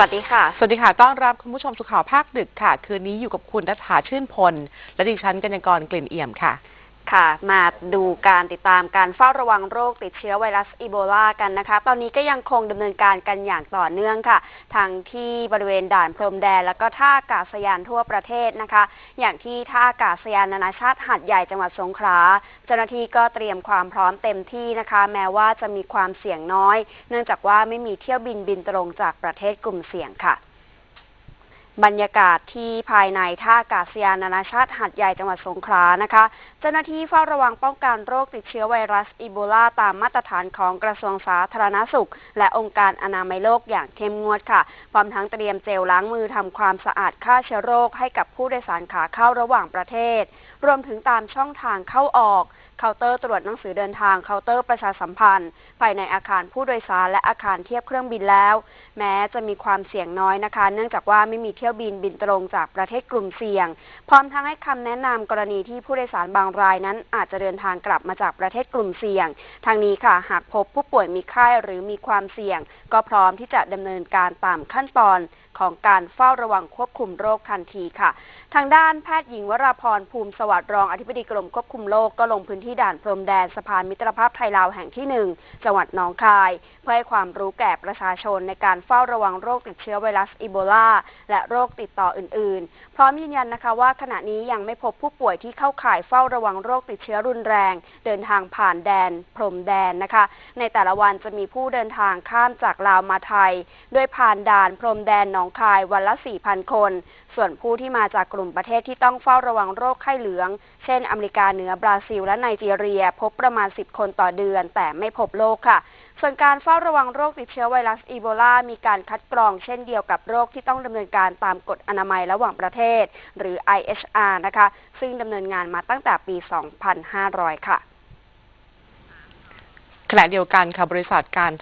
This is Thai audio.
สวัสดีค่ะ สวัสดีค่ะ ต้อนรับคุณผู้ชมสุข่าวภาคดึกค่ะ คืนนี้อยู่กับคุณรัฐาชื่นพล และดิฉันกัญญกรกลิ่นเอี่ยมค่ะ ค่ะ มาดูการติดตามการเฝ้าระวังโรคติดเชื้อไวรัสอีโบลากันนะคะ ตอนนี้ก็ยังคงดำเนินการกันอย่างต่อเนื่องค่ะทั้งที่บริเวณด่านพรมแดน แล้วก็ท่าอากาศยานทั่วประเทศนะคะ อย่างที่ท่าอากาศยานนานาชาติหาดใหญ่จังหวัดสงขลา เจ้าหน้าที่ก็เตรียมความพร้อมเต็มที่นะคะ แม้ว่าจะมีความเสี่ยงน้อย เนื่องจากว่าไม่มีเที่ยวบินบินตรงจากประเทศกลุ่มเสี่ยงค่ะ บรรยากาศที่ภายในท่าอากาศยานนานาชาติหาดใหญ่จังหวัดสงขลานะคะ เจ้าหน้าที่เฝ้าระวังป้องกันโรคติดเชื้อไวรัสอีโบลาตามมาตรฐานของกระทรวงสาธารณสุข และองค์การอนามัยโลกอย่างเข้มงวดค่ะ พร้อมทั้งเตรียมเจลล้างมือทำความสะอาดฆ่าเชื้อโรคให้กับผู้โดยสารขาเข้าระหว่างประเทศ รวมถึงตามช่องทางเข้าออก เคาน์เตอร์ตรวจหนังสือเดินทางเคาน์เตอร์ประชาสัมพันธ์ ภายในอาคารผู้โดยสารและอาคารเทียบเครื่องบินแล้ว แม้จะมีความเสี่ยงน้อยนะคะ เนื่องจากว่าไม่มีเที่ยวบินบินตรงจากประเทศกลุ่มเสี่ยง พร้อมทั้งให้คำแนะนำกรณีที่ผู้โดยสารบางรายนั้น อาจจะเดินทางกลับมาจากประเทศกลุ่มเสี่ยง ทางนี้ค่ะ หากพบผู้ป่วยมีไข้หรือมีความเสี่ยง ก็พร้อมที่จะดำเนินการตามขั้นตอนของการเฝ้าระวังควบคุมโรคทันทีค่ะ ทางด้านแพทย์หญิงวราพรภูมิสวัสดิ์รองอธิบดีกรมควบคุมโรคก็ลงพื้นที่ที่ด่านพรมแดนสะพานมิตรภาพไทยลาวแห่งที่หนึ่งจังหวัดหนองคาย เพื่อให้ความรู้แก่ประชาชนในการเฝ้าระวังโรคติดเชื้อไวรัสอีโบลา และโรคติดต่ออื่น ๆ พร้อมยืนยันนะคะว่าขณะนี้ยังไม่พบผู้ป่วยที่เข้าข่ายเฝ้าระวังโรคติดเชื้อรุนแรง เดินทางผ่านแดน พรมแดนนะคะ ในแต่ละวันจะมีผู้เดินทางข้ามจากลาวมาไทยด้วยผ่านด่านพรมแดนหนองคายวันละ 4,000 คน ส่วนผู้ที่มาจากกลุ่มประเทศที่ต้องเฝ้าระวังโรคไข้เหลือง เช่น อเมริกาเหนือบราซิล และไนจีเรีย พบประมาณ 10 คนต่อเดือน แต่ไม่พบโรคค่ะ ส่วนการเฝ้าระวังโรคติดเชื้อไวรัสอีโบลา มีการคัดกรองเช่นเดียวกับโรคที่ต้องดำเนินการตามกฎอนามัยระหว่างประเทศ หรือ IHR นะคะ ซึ่งดำเนินงานมาตั้งแต่ปี 2500 ค่ะขณะเดียวกันค่ะบริษัทการ